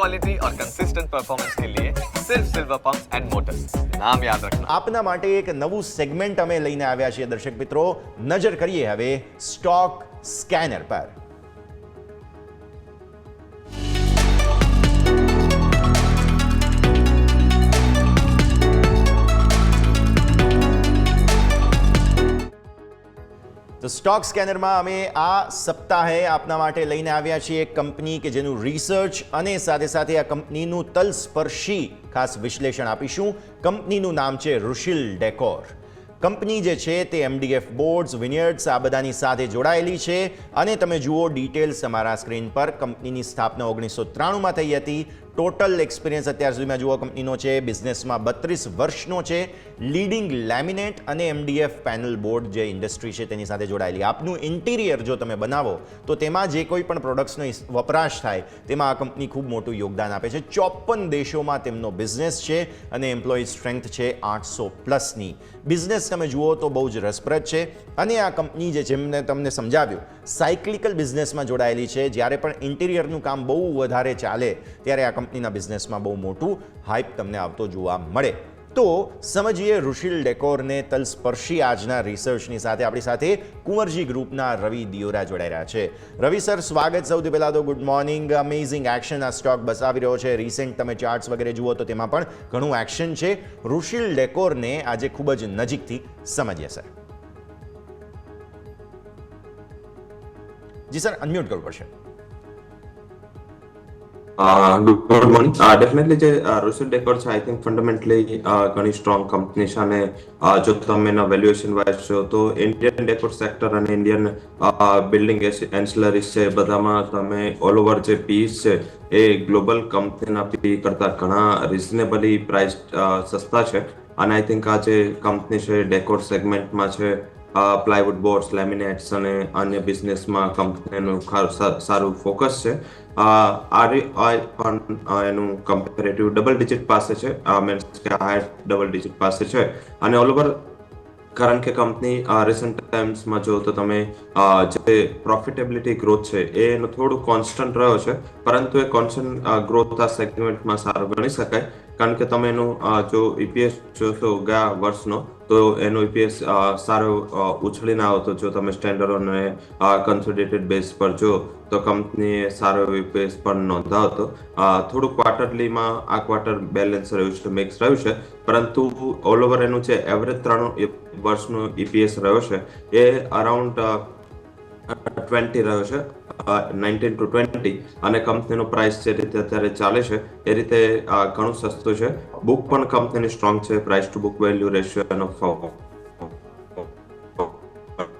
Quality और consistent performance के लिए सिर्फ सिल्वर पंप्स एंड मोटर्स नाम याद रखना આપના માટે એક નવું સેગમેન્ટ અમે લઈને આવ્યા છીએ દર્શક મિત્રો નજર કરીએ હવે સ્ટોક સ્કેનર પર તો સ્ટોક સ્કેનરમાં અમે આ સપ્તાહે આપના માટે લઈને આવ્યા છીએ એક કંપની કે જેનું રિસર્ચ અને સાથે સાથે આ કંપનીનું તલસ્પર્શી ખાસ વિશ્લેષણ આપીશું. કંપનીનું નામ છે ઋષિલ ડેકોર. કંપની જે છે તે એમડીએફ બોર્ડ્સ વિનિયર્ડ્સ આ બધાની સાથે જોડાયેલી છે અને તમે જુઓ ડિટેલ્સ અમારા સ્ક્રીન પર. કંપનીની સ્થાપના ઓગણીસો ત્રાણુંમાં થઈ હતી. ટોટલ એક્સપિરિયન્સ અત્યાર સુધીમાં જુઓ કંપનીનો છે, બિઝનેસમાં બત્રીસ વર્ષનો છે, લીડિંગ લેમિનેટ અને એમડીએફ પેનલ બોર્ડ જે ઇન્ડસ્ટ્રી છે તેની સાથે જોડાયેલી. આપનું ઇન્ટિરિયર જો તમે બનાવો, તો તેમાં જે કોઈ પણ પ્રોડક્ટ્સનો વપરાશ થાય, તેમાં આ કંપની ખૂબ મોટું યોગદાન આપે છે. ચોપન દેશોમાં તેમનો બિઝનેસ છે અને એમ્પ્લોયી સ્ટ્રેન્થ છે આઠસો પ્લસની. બિઝનેસ તમે જુઓ તો બહુ જ રસપ્રદ છે અને આ કંપની જે જેમને તમને સમજાવ્યું, સાયક્લિકલ બિઝનેસમાં જોડાયેલી છે. જ્યારે પણ ઇન્ટિરિયરનું કામ બહુ વધારે ચાલે, ત્યારે આ કંપનીના બિઝનેસમાં બહુ મોટું હાઇપ તમને આવતો જોવા મળે. તો સમજીએ ઋષિલ ડેકોરને તલસ્પર્શી આજના રિસર્ચની સાથે. આપણી સાથે કુંવરજી ગ્રુપના રવિ દિયોરા જોડાઈ રહ્યા છે. રવિ સર, સ્વાગત સૌથી પહેલાં તો ગુડ મોર્નિંગ અમેઝિંગ એક્શન આ સ્ટોક બસાવી રહ્યો છે. રિસેન્ટ તમે ચાર્ટ્સ વગેરે જુઓ તો તેમાં પણ ઘણું એક્શન છે. ઋષિલ ડેકોરને આજે ખૂબ જ નજીકથી સમજીએ, સર. જી, સર અનમ્યુટ કરવું પડશે. ગુડ મોર્નિંગ ડેફિનેટલી જે રોસેલ ડેકોર છે આઈ થિંક ફંડામેન્ટલી ઘણી સ્ટ્રોંગ કંપની છે અને જો તમે એના વેલ્યુએશન વાઇઝ છો તો ઇન્ડિયન ડેકોર સેક્ટર અને ઇન્ડિયન બિલ્ડિંગ એન્સલરીઝ છે બધામાં તમે ઓલ ઓવર જે પીસ છે, એ ગ્લોબલ કંપનીના પી કરતા ઘણા રિઝનેબલી પ્રાઇસ સસ્તા છે. અને આઈ થિંક આ જે કંપની છે ડેકોર સેગમેન્ટમાં છે પ્લાયવુડ બોર્ડ્સ લેમિનેટ્સ અને અન્ય બિઝનેસમાં કંપનીનું સારું ફોકસ છે. આરઆઈ પણ એનું કમ્પેરેટિવ ડબલ ડિજિટ પાસે છે. મીન્સ કે હાયર ડબલ ડિજિટ પાસે છે. અને ઓલ ઓવર કારણ કે કંપની રિસન્ટ ટાઈમ્સમાં જો તો તમે જે પ્રોફિટેબિલિટી ગ્રોથ છે એનો થોડું કોન્સ્ટન્ટ રહ્યો છે. પરંતુ એ કોન્સ્ટન્ટ ગ્રોથ આ સેગમેન્ટમાં સારો ગણી શકાય. કારણ કે તમે એનું જો ઈપીએસ જોશો ગયા વર્ષનો તો એનો ઈપીએસ સારો ઉછળીને આવતો જો તમે સ્ટેન્ડર્ડ અને કન્સોલિડેટેડ બેઝ પર જો, તો કંપનીએ સારો ઈપીએસ પણ નોંધાવતો થોડું ક્વાર્ટરલીમાં આ ક્વાર્ટર બેલેન્સ રહ્યું છે મિક્સ રહ્યું છે. પરંતુ ઓલ ઓવર એનું જે એવરેજ ત્રણ વર્ષનું ઈપીએસ રહ્યો છે, એ અરાઉન્ડ ટ્વેન્ટી રહ્યો છે. નાઇન્ટીન ટુ ટ્વેન્ટી અને કંપનીનો પ્રાઇસ જે રીતે અત્યારે ચાલે છે, એ રીતે ઘણું સસ્તું છે. બુક પણ કંપનીની સ્ટ્રોંગ છે price to book value ratio એનો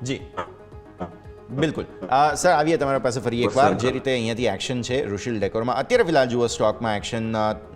જી. બિલકુલ. સર આવીએ તમારા પાસે ફરી એકવાર. જે રીતે અહીંયાથી એક્શન છે ઋષિલ ડેકોરમાં. અત્યારે ફિલહાલ જુઓ સ્ટોકમાં એક્શન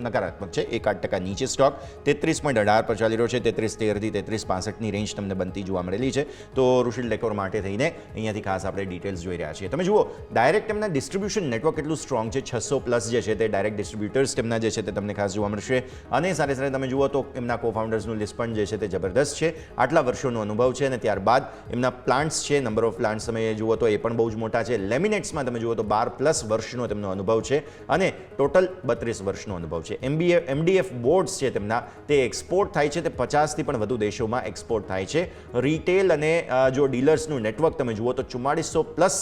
નકારાત્મક છે. એક આઠ ટકા નીચે સ્ટોક. તેત્રીસ પોઈન્ટ અઢાર પર ચાલી રહ્યો છે. તેત્રીસ તેરથી તેત્રીસ પાસઠની રેન્જ તમને બનતી જોવા મળેલી છે. તો ઋષિલ ડેકોર માટે થઈને અહીંયાથી ખાસ આપણે ડિટેલ્સ જોઈ રહ્યા છીએ. તમે જુઓ ડાયરેક્ટ એમના ડિસ્ટ્રીબ્યુશન નેટવર્ક એટલું સ્ટ્રોંગ છે. છસો પ્લસ જે છે તે ડાયરેક્ટ ડિસ્ટ્રીબ્યુટર્સ તેમના જે છે તે તમને ખાસ જોવા મળશે. અને સાથે સાથે તમે જુઓ તો એમના કો ફાઉન્ડર્સનું લિસ્ટ પણ જે છે તે જબરદસ્ત છે. આટલા વર્ષોનો અનુભવ છે અને ત્યારબાદ એમના પ્લાન્ટ્સ છે. નંબર ઓફ પ્લાન્ટ્સ તમે જુઓ તો એ પણ બહુ જ મોટા છે. લેમિનેટ્સમાં તમે જુઓ તો બાર પ્લસ વર્ષનો તેમનો અનુભવ છે અને ટોટલ બત્રીસ વર્ષનો અનુભવ છે. એમબીએ, એમડીએફ બોર્ડ્સ છે તેમના, તે એક્સપોર્ટ થાય છે, તે પચાસથી પણ વધુ દેશોમાં એક્સપોર્ટ થાય છે. રિટેલ અને જો ડીલર્સનું નેટવર્ક તમે જુઓ તો ચુમ્માળીસો પ્લસ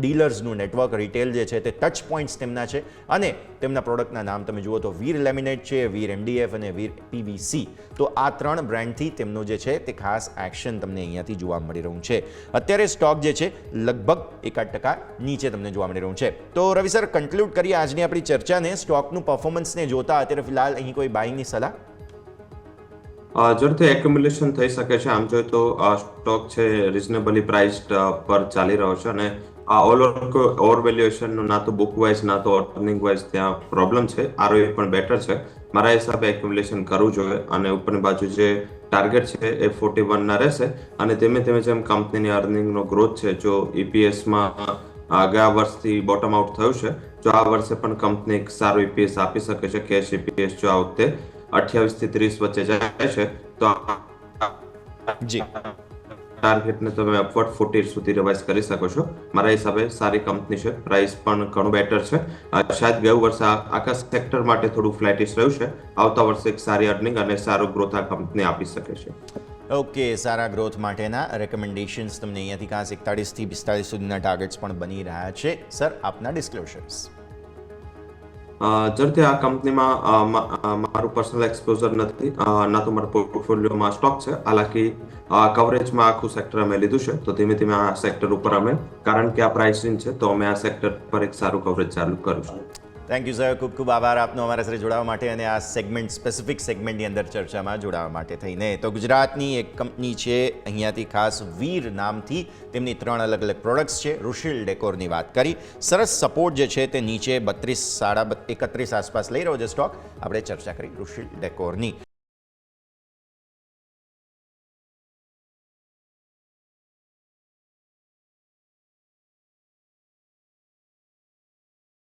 ડીલર્સનું નેટવર્ક, રિટેલ જે છે તે ટચ પોઈન્ટ્સ તેમના છે અને તેમના પ્રોડક્ટના નામ તમે જુઓ તો વીર લેમિનેટ છે, વીર એમડીએફ અને વીર પીવીસી તો આ ત્રણ બ્રાન્ડથી તેમનું જે છે તે ખાસ એક્શન તમને અહીંયાથી જોવા મળી રહ્યું છે. અત્યારે સ્ટોક જે છે લગભગ એકાદ ટકા નીચે તમને જોવા મળી રહ્યું છે. તો રવિ સર કન્ક્લુડ કરીએ આજની આપણી ચર્ચાને. સ્ટોકનું પરફોર્મન્સને જોતા અત્યારે ફિલહાલ અહીં કોઈ બાઇંગની સલાહ? જરૂરથી એક્યુમ્યુલેશન થઈ શકે છે. આમ જોઈએ તો સ્ટોક છે રિઝનેબલી પ્રાઇસ્ડ પર ચાલી રહ્યો છે અને આ ઓલ ઓવર વેલ્યુએશનનું ના તો બુક વાઇઝ ના તો અર્નિંગ વાઇઝ ત્યાં પ્રોબ્લેમ છે. આરઓએ પણ બેટર છે. મારા હિસાબે એક્યુમ્યુલેશન કરવું જોઈએ અને ઉપરની બાજુ જે ટાર્ગેટ છે એ ફોર્ટી વનના રહેશે. અને ધીમે ધીમે જેમ કંપનીની અર્નિંગનો ગ્રોથ છે, જો ઈપીએસમાં ગયા વર્ષથી બોટમ આઉટ થયું છે જો આ વર્ષે પણ કંપની એક સારું ઈપીએસ આપી શકે છે કેશ ઈપીએસ જો આ વખતે અઠ્યાવીસથી ત્રીસ વચ્ચે જાય છે, તો જી. ટાર્ગેટને તમે અપવર્ડ ફોર્ટી સુધી રિવાઇઝ કરી શકો છો. મારા હિસાબે સારી કંપની છે. પ્રાઇસ પણ ઘણું બેટર છે. શાયદ ગયું વર્ષે આખા સેક્ટર માટે થોડું ફ્લેટિશ રહ્યું છે. આવતા વર્ષે એક સારી અર્નિંગ અને સારો ગ્રોથ આ કંપની આપી શકે છે. ઓકે સારા ગ્રોથ માટેના રેકમેન્ડેશન્સ તમને અહીંયાથી ખાસ એકતાળીસથી પિસ્તાળીસ સુધીના ટાર્ગેટ્સ પણ બની રહ્યા છે. સર આપના ડિસ્ક્લોઝર્સ જરૂરથી આ કંપનીમાં મારું પર્સનલ એક્સપોઝર નથી. ના તો મારા પોર્ટફોલિયોમાં સ્ટોક છે. હાલાકી કવરેજમાં આખું સેક્ટર અમે લીધું છે. તો ધીમે ધીમે આ સેક્ટર ઉપર અમે, કારણ કે આ પ્રાઇસિંગ છે, તો અમે આ સેક્ટર પર એક સારું કવરેજ ચાલુ કરીશું. થેન્ક યુ સર ખૂબ ખૂબ આભાર આપનો અમારા સાથે જોડાવા માટે અને આ સેગમેન્ટ સ્પેસિફિક સેગમેન્ટની અંદર ચર્ચામાં જોડાવા માટે થઈને. તો ગુજરાતની એક કંપની છે, અહીંયાથી ખાસ વીર નામથી તેમની ત્રણ અલગ અલગ પ્રોડક્ટ્સ છે. રુશિલ ડેકોરની વાત કરી. સરસ સપોર્ટ જે છે તે નીચે બત્રીસ, સાડા એકત્રીસ આસપાસ લઈ રહ્યો છે સ્ટોક આપણે ચર્ચા કરી રુશિલ ડેકોરની